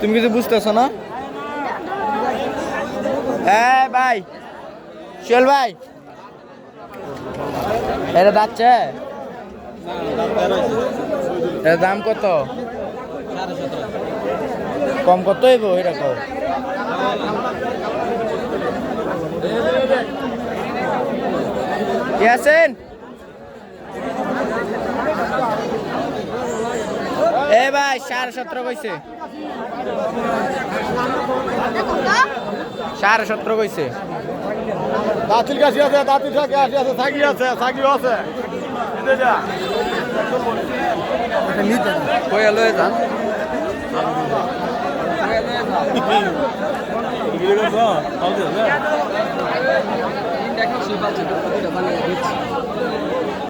তুমি কিছু বুঝতেছো না? হ্যাঁ ভাই। চল ভাই। এটা যাচ্ছে এর দাম কত? কম কত হইব এরকম কে আছেন? এ ভাই, সাড়ে সতেরো কইছে। সাড়ে সতেরো কইছে। দাঁতির কাশি আছে দাঁতির কাশি আছে সাগি আছে সাগিও আছে। কই লয়ে যান।